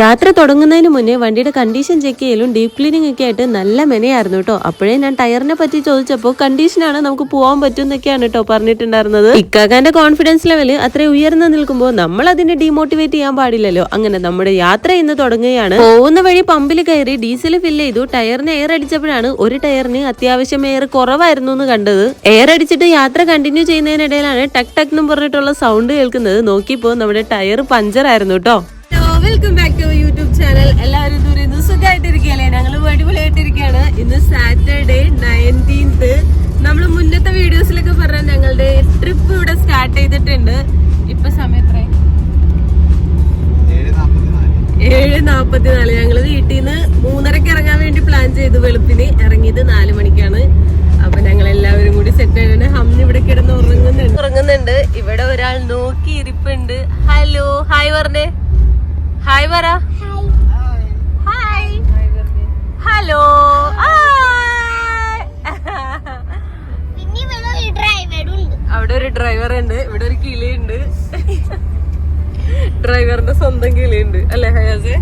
യാത്ര തുടങ്ങുന്നതിന് മുന്നേ വണ്ടിയുടെ കണ്ടീഷൻ ചെക്ക് ചെയ്യലും ഡീപ് ക്ലീനിങ് ഒക്കെ ആയിട്ട് നല്ല മെനയായിരുന്നു കേട്ടോ അപ്പോഴേ ഞാൻ ടയറിനെ പറ്റി ചോദിച്ചപ്പോൾ കണ്ടീഷനാണ് നമുക്ക് പോകാൻ പറ്റും എന്നൊക്കെയാണ് കേട്ടോ പറഞ്ഞിട്ടുണ്ടായിരുന്നത്. ഇക്കാക്കാന്റെ കോൺഫിഡൻസ് ലെവൽ അത്ര ഉയർന്നു നിൽക്കുമ്പോൾ നമ്മൾ അതിനെ ഡീമോട്ടിവേറ്റ് ചെയ്യാൻ പാടില്ലല്ലോ. അങ്ങനെ നമ്മുടെ യാത്ര ഇന്ന് തുടങ്ങുകയാണ്. പോകുന്ന വഴി പമ്പിൽ കയറി ഡീസൽ ഫില്ല് ചെയ്തു ടയറിന് എയർ അടിച്ചപ്പോഴാണ് ഒരു ടയറിന് അത്യാവശ്യം എയർ കുറവായിരുന്നു എന്ന് കണ്ടത്. എയർ അടിച്ചിട്ട് യാത്ര കണ്ടിന്യൂ ചെയ്യുന്നതിനിടയിലാണ് ടക് ടക് എന്ന് പറഞ്ഞിട്ടുള്ള സൗണ്ട് കേൾക്കുന്നത്. നോക്കിപ്പോ നമ്മുടെ ടയർ പഞ്ചർ ആയിരുന്നു കേട്ടോ വെൽക്കം ചാനൽ എല്ലാവരും ദൂരം സുഖമായിട്ടിരിക്കുകയല്ലേ ഞങ്ങൾ അടിപൊളിയായിട്ടിരിക്കുകയാണ്. ഇന്ന് സാറ്റർഡേ നയന്റീൻത്ത് നമ്മൾ മുന്നത്തെ വീഡിയോസിലൊക്കെ പറഞ്ഞ ഞങ്ങളുടെ ട്രിപ്പ് ഇവിടെ സ്റ്റാർട്ട് ചെയ്തിട്ടുണ്ട്. ഇപ്പൊ സമയം എത്ര ഏഴ് നാപ്പത്തിനാല്. ഞങ്ങൾ വീട്ടിൽ നിന്ന് മൂന്നരക്ക് ഇറങ്ങാൻ വേണ്ടി പ്ലാൻ ചെയ്തു. വെളുപ്പിന് ഇറങ്ങിയത് നാല് മണിക്കാണ്. അപ്പൊ ഞങ്ങൾ എല്ലാവരും കൂടി സെറ്റ് ആയിട്ട് ഹം ഇവിടെ കിടന്ന് ഉറങ്ങുന്നുണ്ട്. ഉറങ്ങുന്നുണ്ട്. ഇവിടെ ഒരാൾ നോക്കി ഇരിപ്പുണ്ട് ഹലോ ഹായ് പറഞ്ഞേ ഹായ് പറ ഡ്രൈവർ ഉണ്ട് ഇവിടെ ഒരു കിളിയുണ്ട്. ഡ്രൈവറിന്റെ സ്വന്തം കിളിയുണ്ട്. അല്ലേ ഹയാസേ?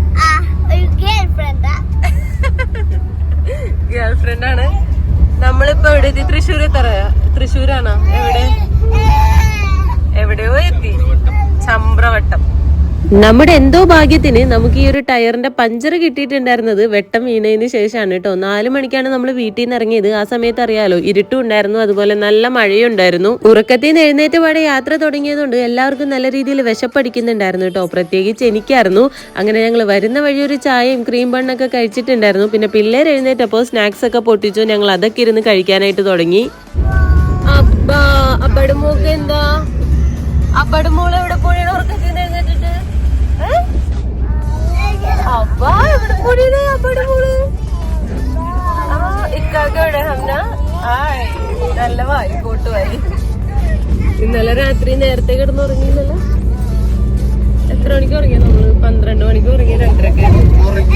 ഗേൾ ഫ്രണ്ടാ ആണ്. നമ്മളിപ്പോ എവിടെ? എത്തി തൃശ്ശൂർ തറയാ തൃശ്ശൂരാണോ? എവിടെ? നമ്മുടെ എന്തോ ഭാഗ്യത്തിന് നമുക്ക് ഈ ഒരു ടയറിന്റെ പഞ്ചർ കിട്ടിയിട്ടുണ്ടായിരുന്നത് വെട്ടം വീണതിന് ശേഷമാണ് കേട്ടോ. നാല് മണിക്കാണ് നമ്മൾ വീട്ടിൽ നിന്ന് ഇറങ്ങിയത്. ആ സമയത്ത് അറിയാലോ ഇരുട്ടും ഉണ്ടായിരുന്നു. അതുപോലെ നല്ല മഴയും ഉണ്ടായിരുന്നു ഉറക്കത്തിൽ നിന്ന് എഴുന്നേറ്റ് പാടെ യാത്ര തുടങ്ങിയതുകൊണ്ട് എല്ലാവർക്കും നല്ല രീതിയിൽ വിശപ്പടിക്കുന്നുണ്ടായിരുന്നു കേട്ടോ. പ്രത്യേകിച്ച് എനിക്കായിരുന്നു. അങ്ങനെ ഞങ്ങൾ വരുന്ന വഴി ഒരു ചായയും ക്രീം ബണ്ണൊക്കെ കഴിച്ചിട്ടുണ്ടായിരുന്നു. പിന്നെ പിള്ളേർ എഴുന്നേറ്റപ്പോൾ സ്നാക്സ് ഒക്കെ പൊട്ടിച്ചു. ഞങ്ങൾ അതൊക്കെ ഇരുന്ന് കഴിക്കാനായിട്ട് തുടങ്ങി. അബ്ബാ അബ്ബയുടെ മോക്ക് എന്താ? അബ്ബയുടെ മോൾ അബ്ബാ എവിടെ പോണീന് അബ്ബയുടെ മോൾ ആ ഇക്കാക്ക എവിടെ ഹംന ആയ് നല്ല വായി വായി ഇന്നലെ രാത്രി നേരത്തെ കിടന്ന് ഉറങ്ങിയില്ലല്ലോ മണിക്ക് നമ്മൾ പന്ത്രണ്ട് മണിക്ക്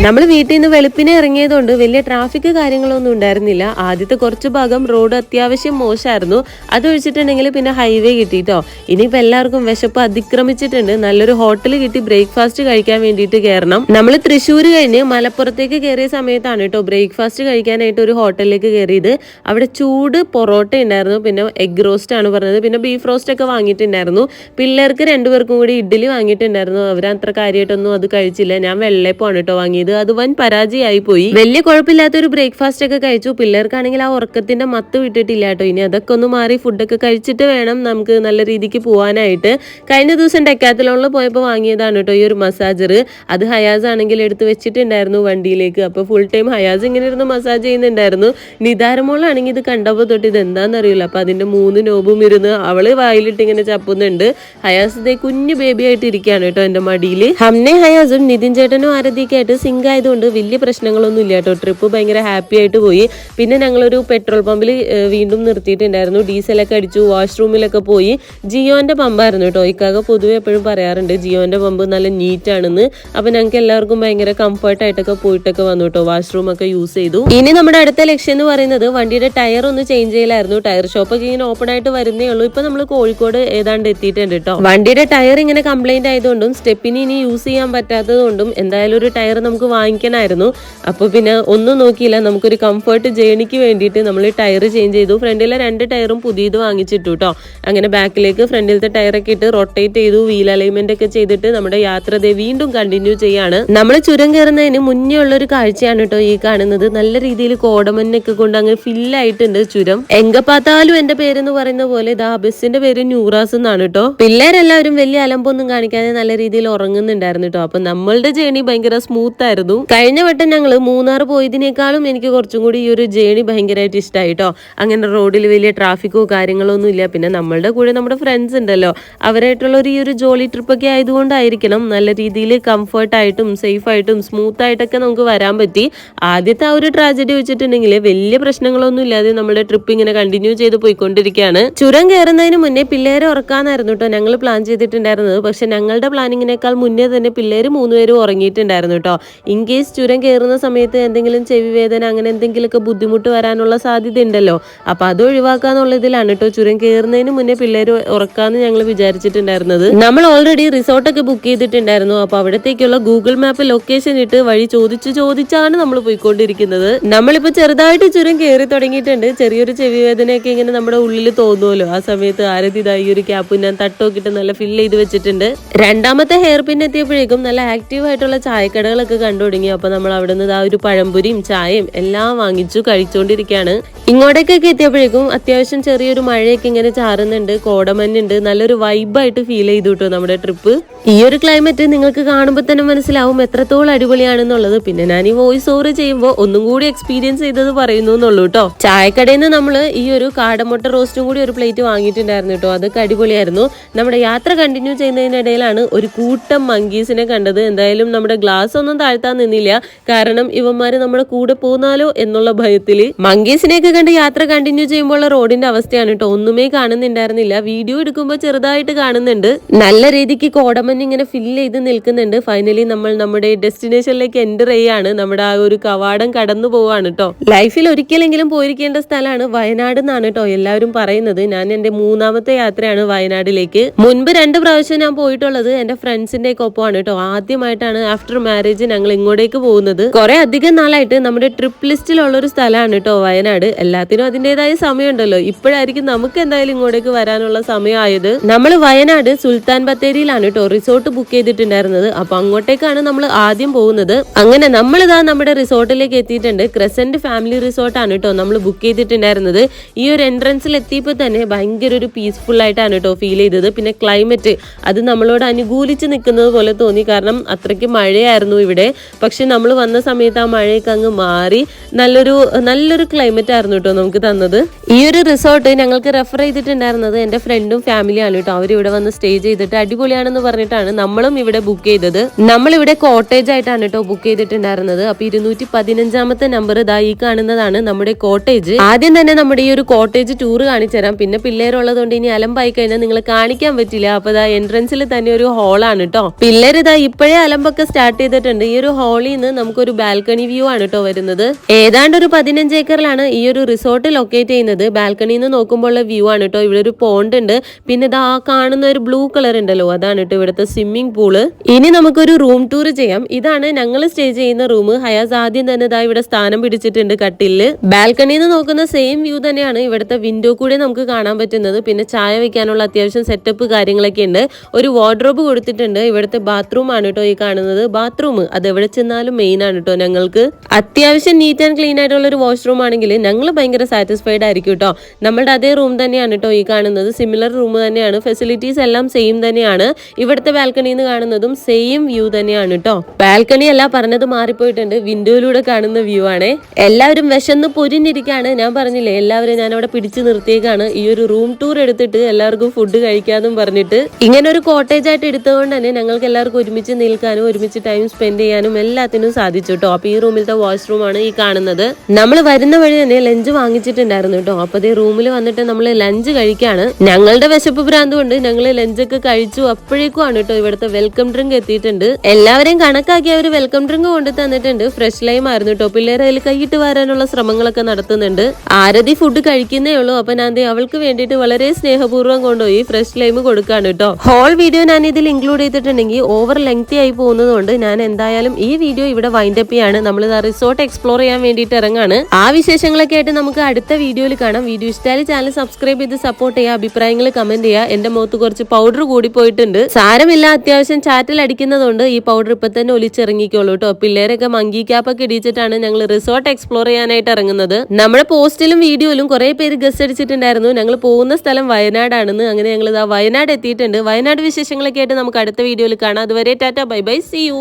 നമ്മൾ വീട്ടിൽ നിന്ന് വെളുപ്പിനെ ഇറങ്ങിയതുകൊണ്ട് വലിയ ട്രാഫിക് കാര്യങ്ങളൊന്നും ഉണ്ടായിരുന്നില്ല. ആദ്യത്തെ കുറച്ച് ഭാഗം റോഡ് അത്യാവശ്യം മോശമായിരുന്നു. അത് ഒഴിച്ചിട്ടുണ്ടെങ്കിൽ പിന്നെ ഹൈവേ കിട്ടിയിട്ടോ ഇനിയിപ്പോ എല്ലാവർക്കും വിശപ്പ് അതിക്രമിച്ചിട്ടുണ്ട്. നല്ലൊരു ഹോട്ടൽ കിട്ടി ബ്രേക്ക്ഫാസ്റ്റ് കഴിക്കാൻ വേണ്ടിയിട്ട് കയറണം. നമ്മൾ തൃശ്ശൂർ കഴിഞ്ഞ് മലപ്പുറത്തേക്ക് കയറിയ സമയത്താണ് കേട്ടോ ബ്രേക്ക്ഫാസ്റ്റ് കഴിക്കാനായിട്ട് ഒരു ഹോട്ടലിലേക്ക് കയറിയത്. അവിടെ ചൂട് പൊറോട്ട ഉണ്ടായിരുന്നു. പിന്നെ എഗ് റോസ്റ്റ് ആണ് പറഞ്ഞത്. പിന്നെ ബീഫ് റോസ്റ്റ് ഒക്കെ വാങ്ങിയിട്ടുണ്ടായിരുന്നു. പിള്ളേർക്ക് രണ്ടുപേർക്കും കൂടി ഇഡ്ഡലി വാങ്ങിയിട്ടുണ്ടായിരുന്നു. അവർ അത്ര കാര്യമായിട്ടൊന്നും അത് കഴിച്ചില്ല. ഞാൻ വെള്ളയപ്പമാണ് കേട്ടോ വാങ്ങിയത്. അത് വൻ പരാജയമായി പോയി. വലിയ കുഴപ്പമില്ലാത്ത ഒരു ബ്രേക്ക്ഫാസ്റ്റ് ഒക്കെ കഴിച്ചു. പിള്ളേർക്കാണെങ്കിൽ ആ ഉറക്കത്തിന്റെ മത്ത് വിട്ടിട്ടില്ല കേട്ടോ. ഇനി അതൊക്കെ ഒന്ന് മാറി ഫുഡൊക്കെ കഴിച്ചിട്ട് വേണം നമുക്ക് നല്ല രീതിക്ക് പോകാനായിട്ട് കഴിഞ്ഞ ദിവസം ഡെക്കാത്തലോണിൽ പോയപ്പോൾ വാങ്ങിയതാണ് കേട്ടോ ഈ ഒരു മസാജർ അത് ഹയാസ് ആണെങ്കിൽ എടുത്ത് വെച്ചിട്ടുണ്ടായിരുന്നു വണ്ടിയിലേക്ക്. അപ്പോൾ ഫുൾ ടൈം ഹയാസ് ഇങ്ങനെ ഇരുന്ന് മസാജ് ചെയ്യുന്നുണ്ടായിരുന്നു. നിതാരമോളാണെങ്കിൽ ഇത് കണ്ടപ്പോൾ തൊട്ട് ഇത് എന്താണെന്ന് അറിയില്ല അപ്പോൾ അതിന്റെ മൂന്ന് നോബും ഇരുന്ന് അവൾ വായിലിട്ട് ഇങ്ങനെ ചപ്പുന്നുണ്ട്. ഹയാസ് ഇതേ കുഞ്ഞു ബേബി ആയിട്ട് ഇരിക്കുകയാണ് കേട്ടോ. എന്റെ മടിയിൽ. ഹംനെ ഹയാസും നിതിൻ ചേട്ടനും ആരതിയൊക്കെ ആയിട്ട് സിങ്ക് ആയതുകൊണ്ട് വലിയ പ്രശ്നങ്ങളൊന്നും ഇല്ല കേട്ടോ. ട്രിപ്പ് ഭയങ്കര ഹാപ്പി ആയിട്ട് പോയി. പിന്നെ ഞങ്ങളൊരു പെട്രോൾ പമ്പിൽ വീണ്ടും നിർത്തിയിട്ടുണ്ടായിരുന്നു. ഡീസലൊക്കെ അടിച്ചു വാഷ്റൂമിലൊക്കെ പോയി. ജിയോന്റെ പമ്പായിരുന്നു കേട്ടോ. ഇക്കാകെ പൊതുവെ എപ്പോഴും പറയാറുണ്ട് ജിയോന്റെ പമ്പ് നല്ല നീറ്റ് ആണെന്ന്. അപ്പൊ ഞങ്ങൾക്ക് എല്ലാവർക്കും ഭയങ്കര കംഫർട്ട് ആയിട്ടൊക്കെ പോയിട്ടൊക്കെ വന്നു കേട്ടോ. വാഷ്റൂം ഒക്കെ യൂസ് ചെയ്തു. ഇനി നമ്മുടെ അടുത്ത ലക്ഷ്യം എന്ന് പറയുന്നത് വണ്ടിയുടെ ടയർ ഒന്ന് ചേഞ്ച് ചെയ്യലായിരുന്നു. ടയർ ഷോപ്പ് ഒക്കെ ഇങ്ങനെ ഓപ്പൺ ആയിട്ട് വരുന്നേ ഉള്ളൂ. ഇപ്പൊ നമ്മൾ കോഴിക്കോട് ഏതാണ്ട് എത്തിയിട്ടുണ്ട് കേട്ടോ. വണ്ടിയുടെ ടയർ ഇങ്ങനെ കംപ്ലൈന്റ് ആയതുകൊണ്ടും സ്റ്റെപ്പിന് ഇനി യൂസ് ചെയ്യാൻ പറ്റാത്തത് കൊണ്ടും എന്തായാലും ഒരു ടയർ നമുക്ക് വാങ്ങിക്കണമായിരുന്നു അപ്പോൾ പിന്നെ ഒന്നും നോക്കിയില്ല. നമുക്കൊരു കംഫർട്ട് ജേണിക്ക് വേണ്ടിയിട്ട് നമ്മൾ ടയർ ചേഞ്ച് ചെയ്തു. ഫ്രണ്ടിലെ രണ്ട് ടയറും പുതിയത് വാങ്ങിച്ചിട്ടു കേട്ടോ അങ്ങനെ ബാക്കിലേക്ക് ഫ്രണ്ടിലത്തെ ടയറൊക്കെ ഇട്ട് റൊട്ടേറ്റ് ചെയ്തു. വീൽ അലൈൻമെന്റ് ഒക്കെ ചെയ്തിട്ട് നമ്മുടെ യാത്ര ദേ വീണ്ടും കണ്ടിന്യൂ ചെയ്യാണ്. നമ്മൾ ചുരം കയറുന്നതിന് മുന്നേ ഉള്ള ഒരു കാഴ്ചയാണ് കേട്ടോ ഈ കാണുന്നത്. നല്ല രീതിയിൽ കോടമഞ്ഞൊക്കെ കൊണ്ട് അങ്ങ് ഫില്ലായിട്ടുണ്ട് ചുരം. എങ്കപ്പാത്താലും എന്റെ പേരെന്ന് പറയുന്ന പോലെ ഇതാ ബസ്സിന്റെ പേര് ന്യൂറാസ് എന്നാണ് കേട്ടോ പിള്ളേരെല്ലാവരും വലിയ അലമ്പൊന്നും കാണിക്കാതെ നല്ല രീതിയിൽ ഉറങ്ങുന്നുണ്ടായിരുന്നു കേട്ടോ അപ്പൊ നമ്മളുടെ ജേണി ഭയങ്കര സ്മൂത്ത് ആയിരുന്നു. കഴിഞ്ഞ വട്ടം ഞങ്ങൾ മൂന്നാർ പോയതിനേക്കാളും എനിക്ക് കുറച്ചും കൂടി ഈ ഒരു ജേണി ഭയങ്കരമായിട്ട് ഇഷ്ടമായി കേട്ടോ അങ്ങനെ റോഡിൽ വലിയ ട്രാഫിക്കോ കാര്യങ്ങളോ ഒന്നും ഇല്ല. പിന്നെ നമ്മളുടെ കൂടെ നമ്മുടെ ഫ്രണ്ട്സ് ഉണ്ടല്ലോ. അവരായിട്ടുള്ള ഒരു ഈ ഒരു ജോളി ട്രിപ്പൊക്കെ ആയതുകൊണ്ടായിരിക്കണം നല്ല രീതിയിൽ കംഫർട്ടായിട്ടും സേഫ് ആയിട്ടും സ്മൂത്ത് ആയിട്ടൊക്കെ നമുക്ക് വരാൻ പറ്റി. ആദ്യത്തെ ആ ഒരു ട്രാജഡി വെച്ചിട്ടുണ്ടെങ്കിൽ വലിയ പ്രശ്നങ്ങളൊന്നും ഇല്ലാതെ നമ്മുടെ ട്രിപ്പ് ഇങ്ങനെ കണ്ടിന്യൂ ചെയ്ത് പോയിക്കൊണ്ടിരിക്കുകയാണ്. ചുരം കയറുന്നതിന് മുന്നേ പിള്ളേരെ ഉറക്കാനായിരുന്നു കേട്ടോ ഞങ്ങൾ പ്ലാൻ ചെയ്തിട്ടുണ്ടായിരുന്നത്. പക്ഷെ ഞങ്ങളുടെ പ്ലാനിങ് പ്ലാനിങ്ങിനേക്കാൾ മുന്നേ തന്നെ പിള്ളേർ മൂന്നുപേരും ഉറങ്ങിയിട്ടുണ്ടായിരുന്നു കേട്ടോ. ഇൻ കേസ് ചുരം കയറുന്ന സമയത്ത് എന്തെങ്കിലും ചെവി വേദന അങ്ങനെ എന്തെങ്കിലുമൊക്കെ ബുദ്ധിമുട്ട് വരാനുള്ള സാധ്യത ഉണ്ടല്ലോ. അപ്പൊ അത് ഒഴിവാക്കാന്നുള്ളതിലാണ് കേട്ടോ. ചുരം കയറുന്നതിന് മുന്നേ പിള്ളേർ ഉറക്കാന്ന് ഞങ്ങൾ വിചാരിച്ചിട്ടുണ്ടായിരുന്നത്. നമ്മൾ ഓൾറെഡി റിസോർട്ടൊക്കെ ബുക്ക് ചെയ്തിട്ടുണ്ടായിരുന്നു. അപ്പോൾ അവിടത്തേക്കുള്ള ഗൂഗിൾ മാപ്പ് ലൊക്കേഷൻ ഇട്ട് വഴി ചോദിച്ചു ചോദിച്ചാണ് നമ്മൾ പോയിക്കൊണ്ടിരിക്കുന്നത്. നമ്മളിപ്പോ ചെറുതായിട്ട് ചുരം കയറി തുടങ്ങിയിട്ടുണ്ട്. ചെറിയൊരു ചെവി വേദനയൊക്കെ ഇങ്ങനെ നമ്മുടെ ഉള്ളിൽ തോന്നുമല്ലോ. ആ സമയത്ത് ആരതി ഇതായി ഒരു ക്യാപ്പ് ഞാൻ തട്ടോക്കിട്ട് നല്ല ഫില്ല് ചെയ്ത് വെച്ചിട്ടുണ്ട്. രണ്ടാമത്തെ ഹെയർ പിൻ എത്തിയപ്പോഴേക്കും നല്ല ആക്റ്റീവ് ആയിട്ടുള്ള ചായക്കടകളൊക്കെ കണ്ടു തുടങ്ങി അപ്പൊ നമ്മൾ അവിടെ നിന്ന് ആ ഒരു പഴംപൊരിയും ചായയും എല്ലാം വാങ്ങിച്ചു കഴിച്ചുകൊണ്ടിരിക്കുകയാണ്. ഇങ്ങോട്ടേക്കൊക്കെ എത്തിയപ്പോഴേക്കും അത്യാവശ്യം ചെറിയൊരു മഴയൊക്കെ ഇങ്ങനെ ചാറുന്നുണ്ട് കോടമഞ്ഞുണ്ട്. നല്ലൊരു വൈബായിട്ട് ഫീൽ ചെയ്തു കേട്ടോ നമ്മുടെ ട്രിപ്പ് ഈ ഒരു ക്ലൈമറ്റ് നിങ്ങൾക്ക് കാണുമ്പോൾ തന്നെ മനസ്സിലാവും എത്രത്തോളം അടിപൊളിയാണെന്നുള്ളത്. പിന്നെ ഞാൻ ഈ വോയിസ് ഓവർ ചെയ്യുമ്പോൾ ഒന്നും കൂടി എക്സ്പീരിയൻസ് ചെയ്തത് പറയുന്നു എന്നുള്ളൂ കേട്ടോ ചായക്കടയിൽ നിന്ന് നമ്മൾ ഈ ഒരു കാടമുട്ട റോസ്റ്റും കൂടി ഒരു പ്ലേറ്റ് വാങ്ങിയിട്ടുണ്ടായിരുന്നു കേട്ടോ അതൊക്കെ അടിപൊളിയായിരുന്നു. നമ്മുടെ യാത്ര കണ്ടിന്യൂ ചെയ്യുന്നതിനിടയിലാണ് ഒരു കൂട്ടം മങ്കീസിനെ കണ്ടത്. എന്തായാലും നമ്മുടെ ഗ്ലാസ് ഒന്നും താഴ്ത്താൻ നിന്നില്ല. കാരണം ഇവന്മാര് നമ്മുടെ കൂടെ പോന്നാലോ എന്നുള്ള ഭയത്തിൽ മങ്കീസിനെയൊക്കെ കണ്ട് യാത്ര കണ്ടിന്യൂ ചെയ്യുമ്പോൾ റോഡിന്റെ അവസ്ഥയാണ് കേട്ടോ ഒന്നുമേ കാണുന്നുണ്ടായിരുന്നില്ല. വീഡിയോ എടുക്കുമ്പോൾ ചെറുതായിട്ട് കാണുന്നുണ്ട്. നല്ല രീതിക്ക് കോടമഞ്ഞ് ഇങ്ങനെ ഫില്ല് ചെയ്ത് നിൽക്കുന്നുണ്ട്. ഫൈനലി നമ്മൾ നമ്മുടെ ഡെസ്റ്റിനേഷനിലേക്ക് എന്റർ ചെയ്യാണ്. നമ്മുടെ ആ ഒരു കവാടം കടന്നു പോവാണ് കേട്ടോ ലൈഫിൽ ഒരിക്കലെങ്കിലും പോയിരിക്കേണ്ട സ്ഥലമാണ് വയനാട് എന്നാണ് കേട്ടോ എല്ലാവരും പറയുന്നത്. ഞാൻ എന്റെ മൂന്നാമത്തെ യാത്രയാണ് വയനാടിലേക്ക് മുൻപ് രണ്ട് പ്രാവശ്യം ഞാൻ പോയിട്ടുള്ളത് എന്റെ ഫ്രണ്ട്സിന്റെ ഒക്കെ ഒപ്പമാണ് കേട്ടോ ആദ്യമായിട്ടാണ് ആഫ്റ്റർ മാരേജ് ഞങ്ങൾ ഇങ്ങോട്ടേക്ക് പോകുന്നത്. കുറെ അധികം നാളായിട്ട് നമ്മുടെ ട്രിപ്പ് ലിസ്റ്റിലുള്ള ഒരു സ്ഥലമാണ് കേട്ടോ വയനാട്. എല്ലാത്തിനും അതിന്റെതായ സമയമുണ്ടല്ലോ. ഇപ്പോഴായിരിക്കും നമുക്ക് എന്തായാലും ഇങ്ങോട്ടേക്ക് വരാനുള്ള സമയമായത്. നമ്മൾ വയനാട് സുൽത്താൻ ബത്തേരിയിലാണ് കേട്ടോ റിസോർട്ട് ബുക്ക് ചെയ്തിട്ടുണ്ടായിരുന്നത്. അപ്പൊ അങ്ങോട്ടേക്കാണ് നമ്മൾ ആദ്യം പോകുന്നത്. അങ്ങനെ നമ്മൾ ഇതാ നമ്മുടെ റിസോർട്ടിലേക്ക് എത്തിയിട്ടുണ്ട്. ക്രസന്റ് ഫാമിലി റിസോർട്ടാണ് കേട്ടോ നമ്മൾ ബുക്ക് ചെയ്തിട്ടുണ്ടായിരുന്നത്. ഈ ഒരു എൻട്രൻസിൽ എത്തിയപ്പോൾ തന്നെ ഭയങ്കര ഒരു പീസ്ഫുൾ ആയിട്ടാണ് കേട്ടോ ഫീൽ ചെയ്തത്. പിന്നെ ക്ലൈമറ്റ് അത് നമ്മളോട് അനുകൂലിച്ച് നിൽക്കുന്നത് പോലെ തോന്നി. കാരണം അത്രയ്ക്ക് മഴയായിരുന്നു ഇവിടെ. പക്ഷെ നമ്മൾ വന്ന സമയത്ത് ആ മഴയൊക്കെ അങ്ങ് മാറി. നല്ലൊരു നല്ലൊരു ക്ലൈമറ്റ് ആയിരുന്നു കേട്ടോ നമുക്ക് തന്നത്? ഈ ഒരു റിസോർട്ട് ഞങ്ങൾക്ക് റെഫർ ചെയ്തിട്ടുണ്ടായിരുന്നത് എന്റെ ഫ്രണ്ടും ഫാമിലിയാണ് കേട്ടോ. അവർ ഇവിടെ വന്ന് സ്റ്റേ ചെയ്തിട്ട് അടിപൊളിയാണെന്ന് പറഞ്ഞിട്ടാണ് നമ്മളും ഇവിടെ ബുക്ക് ചെയ്തത്. നമ്മളിവിടെ കോട്ടേജ് ആയിട്ടാണ് കേട്ടോ ബുക്ക് ചെയ്തിട്ടുണ്ടായിരുന്നത്. അപ്പൊ ഇരുന്നൂറ്റി പതിനഞ്ചാമത്തെ നമ്പർ ഇതാ ഈ കാണുന്നതാണ് നമ്മുടെ കോട്ടേജ് ആദ്യം തന്നെ നമ്മുടെ ഈ ഒരു കോട്ടേജ് ടൂർ കാണിച്ചു തരാം. പിന്നെ പിള്ളേരുള്ളതുകൊണ്ട് ഇനി അലമ്പായി കഴിഞ്ഞാൽ നിങ്ങൾ കാണിക്കാൻ പറ്റില്ല. അപ്പൊ ഇതാ എൻട്രൻസിൽ തന്നെ ഒരു ഹോളാണ് കേട്ടോ. പിള്ളേർ ഇതാ ഇപ്പോഴേ അലമ്പൊക്കെ സ്റ്റാർട്ട് ചെയ്തിട്ടുണ്ട്. ഈ ഒരു ഹാളിൽ നിന്ന് നമുക്കൊരു ബാൽക്കണി വ്യൂ ആണ് കേട്ടോ വരുന്നത്. ഏതാണ്ട് ഒരു പതിനഞ്ച് ഏക്കറിലാണ് ഈ ഒരു റിസോർട്ട് ലൊക്കേറ്റ് ചെയ്യുന്നത്. ബാൽക്കണിയിൽ നിന്ന് നോക്കുമ്പോൾ ഉള്ള വ്യൂ ആണ് കേട്ടോ ഇവിടെ ഒരു പോണ്ട് ഉണ്ട്. പിന്നെ ഇതാ കാണുന്ന ഒരു ബ്ലൂ കളർ ഉണ്ടല്ലോ. അതാണ് കേട്ടോ ഇവിടുത്തെ സ്വിമ്മിംഗ് പൂൾ ഇനി നമുക്കൊരു റൂം ടൂർ ചെയ്യാം. ഇതാണ് ഞങ്ങൾ സ്റ്റേ ചെയ്യുന്ന റൂം ഹയാസ് ആദ്യം തന്നെ ഇതാ ഇവിടെ സ്ഥാനം പിടിച്ചിട്ടുണ്ട് കട്ടിൽ ബാൽക്കണിയിൽ നിന്ന് നോക്കുന്ന സെയിം വ്യൂ തന്നെയാണ് ഇവിടുത്തെ വിൻഡോ കൂടെ നമുക്ക് കാണാൻ പറ്റുന്നത്. പിന്നെ ചായ വെക്കാനുള്ള അത്യാവശ്യം സെറ്റപ്പ് കാര്യങ്ങളൊക്കെ ഉണ്ട്. ഒരു വാർഡ്രോബ് കൊടുത്തിട്ടുണ്ട്. ഇവിടുത്തെ ബാത്റൂം ആണ് കേട്ടോ ഈ കാണുന്നത്. ബാത്റൂം അത് എവിടെ ചെന്നാലും മെയിൻ ആണ് കേട്ടോ ഞങ്ങൾക്ക്. അത്യാവശ്യം നീറ്റ് ആൻഡ് ക്ലീൻ ആയിട്ടുള്ള ഒരു വാഷ്റൂം ആണെങ്കിൽ ഞങ്ങൾ ഭയങ്കര സാറ്റിസ്ഫൈഡ് ആയിരിക്കും. കേട്ടോ നമ്മളുടെ അതേ റൂം തന്നെയാണ് കേട്ടോ ഈ കാണുന്നത്. സിമിലർ റൂം തന്നെയാണ്. ഫെസിലിറ്റീസ് എല്ലാം സെയിം തന്നെയാണ്. ഇവിടുത്തെ ബാൽക്കണിയിൽ കാണുന്നതും സെയിം വ്യൂ തന്നെയാണ് കേട്ടോ ബാൽക്കണി അല്ല പറഞ്ഞത് മാറിപ്പോയിട്ടുണ്ട്. വിൻഡോയിലൂടെ കാണുന്ന വ്യൂ ആണ്. എല്ലാവരും വിശന്ന് പൊരിഞ്ഞിരിക്കാണ്. ഞാൻ പറഞ്ഞില്ലേ എല്ലാവരും ഞാൻ അവിടെ പിടിച്ചു നിർത്തിയേക്കാണ്. ഈ ഒരു റൂം ടൂർ എടുത്തിട്ട് എല്ലാവർക്കും ഫുഡ് കഴിക്കാന്നും പറഞ്ഞിട്ട്. ഇങ്ങനെ ഒരു കോട്ടേജ് ആയിട്ട് എടുത്തതുകൊണ്ട് തന്നെ ഞങ്ങൾക്ക് എല്ലാവർക്കും ഒരുമിച്ച് നിൽക്കാനും ഒരുമിച്ച് ടൈം സ്പെൻഡ് ചെയ്യാനും എല്ലാത്തിനും സാധിച്ചു കേട്ടോ അപ്പൊ ഈ റൂമിലത്തെ വാഷ്റൂം ആണ് ഈ കാണുന്നത്. നമ്മൾ വരുന്ന വഴി തന്നെ ലഞ്ച് വാങ്ങിച്ചിട്ടുണ്ടായിരുന്നു അപ്പൊ അതേ റൂമിൽ വന്നിട്ട് നമ്മൾ ലഞ്ച് കഴിക്കാണ്. ഞങ്ങളുടെ വിശപ്പ് ഭ്രാന്ത് കൊണ്ട് ഞങ്ങൾ ലഞ്ചൊക്കെ കഴിച്ചു. അപ്പോഴേക്കുമാണ് കേട്ടോ ഇവിടുത്തെ വെൽക്കം ഡ്രിങ്ക് എത്തിയിട്ടുണ്ട്. എല്ലാവരെയും കണക്കാക്കി അവർ വെൽക്കം ഡ്രിങ്ക് കൊണ്ട് തന്നിട്ടുണ്ട്. ഫ്രഷ് ലൈം ആയിരുന്നു കേട്ടോ. പിള്ളേരെ അതിൽ കൈയിട്ട് വരാനുള്ള ശ്രമങ്ങളൊക്കെ നടത്തുന്നുണ്ട്. ആരതി ഫുഡ് കഴിക്കുന്നേ ഉള്ളൂ. അപ്പൊ ഞാൻ അവൾക്ക് വേണ്ടിയിട്ട് വളരെ സ്നേഹപൂർവം കൊണ്ടുപോയി ഫ്രഷ് ലൈം കൊടുക്കാണ് കേട്ടോ. ഹോൾ വീഡിയോ ഞാൻ ഇതിൽ ഇൻക്ലൂഡ് ചെയ്തിട്ടുണ്ടെങ്കിൽ ഓവർ ലെങ്തി ആയി പോകുന്നതുകൊണ്ട് ഞാൻ എന്തായാലും ഈ വീഡിയോ ഇവിടെ വൈൻഡ് അപ്പ് ചെയ്യാണ്. നമ്മൾ റിസോർട്ട് എക്സ്പ്ലോർ ചെയ്യാൻ വേണ്ടിയിട്ട് ഇറങ്ങാണ്. ആ വിശേഷങ്ങളൊക്കെ ആയിട്ട് നമുക്ക് അടുത്ത വീഡിയോയിൽ കാണാം. വീഡിയോ ഇഷ്ടമായ ചാനൽ സബ്സ്ക്രൈബ് ചെയ്ത് സപ്പോർട്ട് ചെയ്യുക. അഭിപ്രായങ്ങൾ കമന്റ് ചെയ്യുക. എന്റെ മുഖത്ത് കുറച്ച് പൗഡർ കൂടി പോയിട്ടുണ്ട്. സാരമില്ല അത്യാവശ്യം ചാറ്റിൽ അടിക്കുന്നതുകൊണ്ട് ഈ പൗഡർ ഇപ്പൊ തന്നെ ഒലിച്ചിറങ്ങിക്കോളൂ കേട്ടോ. പിള്ളേരൊക്കെ മങ്കി ക്യാപ്പൊക്കെ ഇടിച്ചിട്ടാണ് ഞങ്ങൾ റിസോർട്ട് എക്സ്പ്ലോർ ചെയ്യാനായിട്ട് ഇറങ്ങുന്നത്. നമ്മുടെ പോസ്റ്റിലും വീഡിയോയിലും കുറെ പേര് ഗസ്റ്റ് അടിച്ചിട്ടുണ്ടായിരുന്നു. ഞങ്ങൾ പോകുന്ന സ്ഥലം വയനാടാണെന്ന്. അങ്ങനെ ഞങ്ങൾ ഇതാ വയനാട് എത്തിയിട്ടുണ്ട്. വയനാട് വിശേഷങ്ങളൊക്കെ ആയിട്ട് നമുക്ക് അടുത്ത വീഡിയോയിൽ കാണാം. അതുവരെ tata bye bye see you